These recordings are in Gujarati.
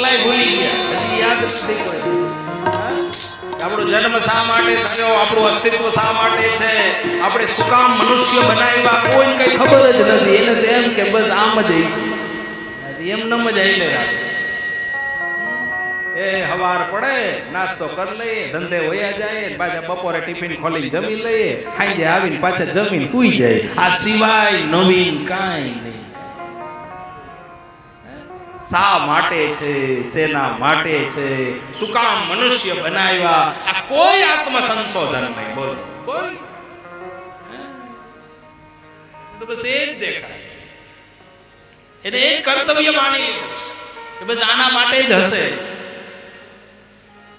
કેટલાય ભૂલી ગયા. હજી યાદ નથી કોઈ આપણો જન્મ શા માટે થયો? આપણું અસ્તિત્વ શા માટે છે? આપણે શું મનુષ્ય બનાવ્યા? કોઈને કઈ ખબર જ નથી. એને તો એમ કે બસ આમ જ હઈશ એમ નમ જ આઈને રાખે. એ હવાર પડે, નાસ્તો કરી લઈએ, ધંધે વયા જાય, પાછા બપોરે ટિફિન ખોલીને જમી લઈએ સાંજે આવીને પાછા જમીન પૂઈ જાય. આ સિવાય નવીન કાંઈ નહીં. શા માટે છે શેના માટે છે શું કામ મનુષ્ય બનાવ્યા? આ કોઈ આત્મ સંશોધન નહીં બોલો. કોઈ? એ તો બસ એ જ દેખાય એને એ જ કર્તવ્ય માની લીધું છે. કે બસ આના માટે જ હશે.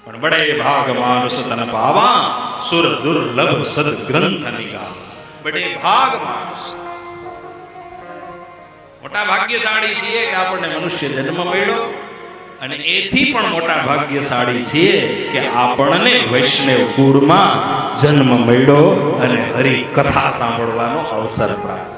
પણ બડે ભાગ માનુષ તન પાવા સુર દુર્લભ સદ ગ્રંથ નિગા બડે ભાગ માનુષ મોટા ભાગ્યશાળી છીએ કે આપણને મનુષ્ય જન્મ મળ્યો અને એથી પણ મોટા ભાગ્યશાળી છીએ કે આપણને વૈષ્ણવ કુળમાં જન્મ મળ્યો અને હરિ કથા સાંભળવાનો અવસર પ્રાપ્ત.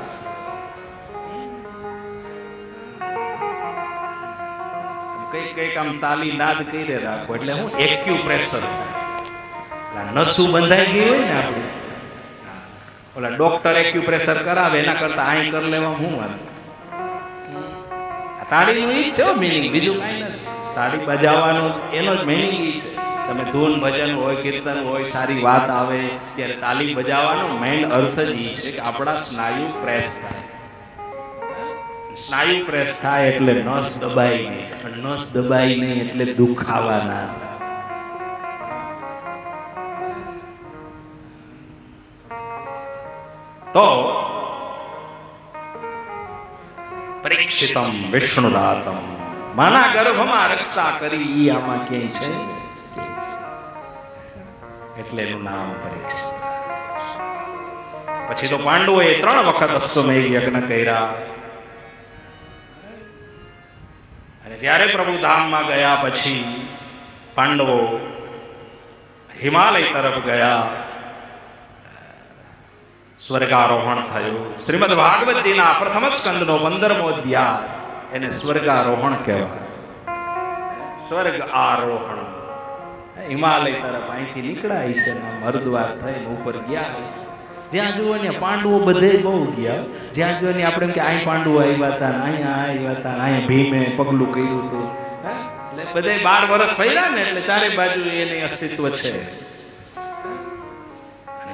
કઈ કઈ આમ તાલી નાદ કરી રાખો એટલે હું એક્યુપ્રેશર થાય. નસું બંધાઈ ગયું હોય ને આપણે. ઓલા ડોક્ટર એક્યુપ્રેશર કરાવે, એના કરતા અહીં કરી લેવા હું વાત તાળીનું ઈ છે? મિનિંગ બીજું કાંઈ નથી. તાળી બજાવવાનો એનો જ મિનિંગ ઈ છે. તમે ધૂન ભજન હોય, કીર્તન હોય, સારી વાત આવે, ત્યારે તાલી બજાવવાનો મેઇન અર્થ જ ઈ છે કે આપણા સ્નાયુ ફ્રેશ થાય. સ્નાયુ પ્રેસ થાય એટલે નસ દબાઈ નહીં. નસ દબાઈ નહીં એટલે દુખાવા ના તો પરીક્ષિતમ વિષ્ણુદાતમ માના ગર્ભમાં રક્ષા કરી આમાં ક્યાંય છે. એટલે એનું નામ પરીક્ષિત પછી તો પાંડવોએ ત્રણ વખત અશ્વમેઘ યજ્ઞ કર્યા. અને જ્યારે પ્રભુ ધામમાં ગયા પછી પાંડવો હિમાલય તરફ ગયા. સ્વર્ગારોહણ થયું. શ્રીમદ ભાગવતજીના પ્રથમ સ્કંદનો પંદરમો અધ્યાય. એને સ્વર્ગારોહણ કહેવાય. સ્વર્ગ આરોહણ. હિમાલય તરફ અહીંથી નીકળાય છે હરદ્વાર થઈને ઉપર ગયા હશે જ્યાં જુઓ ને પાંડવો બધે બહુ ગયા. જ્યાં જુઓ ને આપણે કે અહીં પાંડવો આવ્યા હતા અહીંયા આવ્યા હતા અહીંયા ભીમે પગલું કર્યું હતું. બધે બાર વર્ષ ફર્યા ને એટલે ચારે બાજુ એની અસ્તિત્વ છે.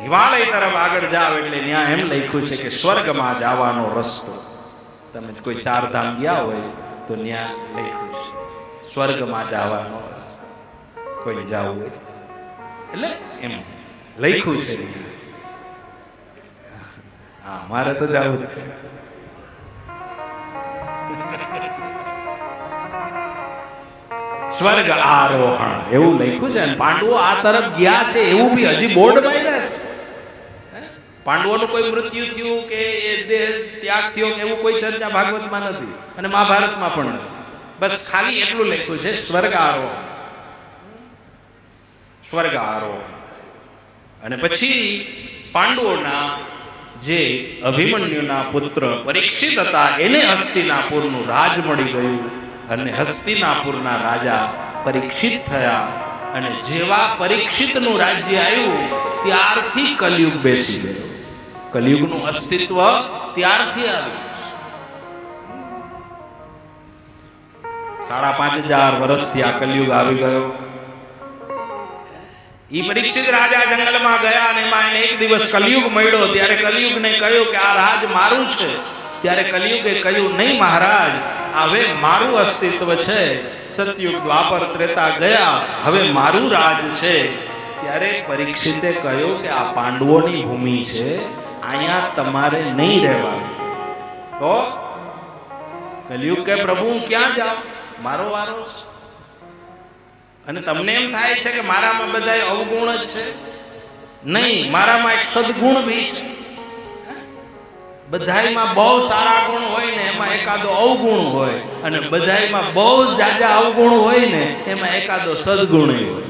હિમાલય તરફ આગળ જાવ એટલે ત્યાં એમ લખ્યું છે કે સ્વર્ગમાં જવાનો રસ્તો. તમે કોઈ ચાર ધામ ગયા હોય તો ત્યાં લખ્યું છે સ્વર્ગમાં જવાનો રસ્તો. કોઈ જાવું હોય. એટલે એમ લખ્યું છે. હા મારે તો જવું જ છે. સ્વર્ગ આરોહણ એવું લખ્યું છે પાંડવો આ તરફ ગયા છે એવું બી હજી બોર્ડ હે? પાંડવોનું કોઈ મૃત્યુ થયું કે એ દેહ ત્યાગ થયો કે એવું કોઈ ચર્ચા ભાગવતમાં નથી અને મહાભારતમાં પણ નથી. બસ ખાલી એટલું લખ્યું છે સ્વર્ગ આરો સ્વર્ગ આરો અને પછી પાંડવોના જે અભિમન્યુના પુત્ર પરીક્ષિત હતા, એને હસ્તિનાપુરનું રાજ મળી ગયું અને હસ્તિનાપુરના રાજા પરીક્ષિત થયા અને જેવા પરીક્ષિતનું રાજ્ય આવ્યું, ત્યારથી કલયુગ બેસી ગયો. કલયુગનું અસ્તિત્વ ત્યારથી આવ્યું. સાડા પાંચ હજાર વર્ષથી આ કલયુગ આવી ગયો. ઈ પરીક્ષિત રાજા જંગલમાં ગયા અને એમાં એક દિવસ કલયુગ મળ્યો. ત્યારે કલયુગને કહ્યું કે આ રાજ મારું છે. ત્યારે કલયુગે કહ્યું, નહીં મહારાજ, હવે મારું અસ્તિત્વ છે. સતયુગ દ્વાપર ત્રેતા ગયા. હવે મારું રાજ છે. ત્યારે પરીક્ષિતે કહ્યું કે આ પાંડવોની ભૂમિ છે. અહીંયા તમારે નહીં રહેવાનું. તો કલયુગ કે પ્રભુ, હું ક્યાં જાઉં? મારો વારો છે. અને તમને એમ થાય છે કે મારામાં બધા અવગુણ જ છે? નહીં, મારામાં એક સદગુણ બી છે. બધાયમાં બહુ સારા ગુણ હોય ને, એમાં એકાદો અવગુણ હોય. અને બધાયમાં બહુ જાજા અવગુણ હોય ને, એમાં એકાદો સદગુણ હોય.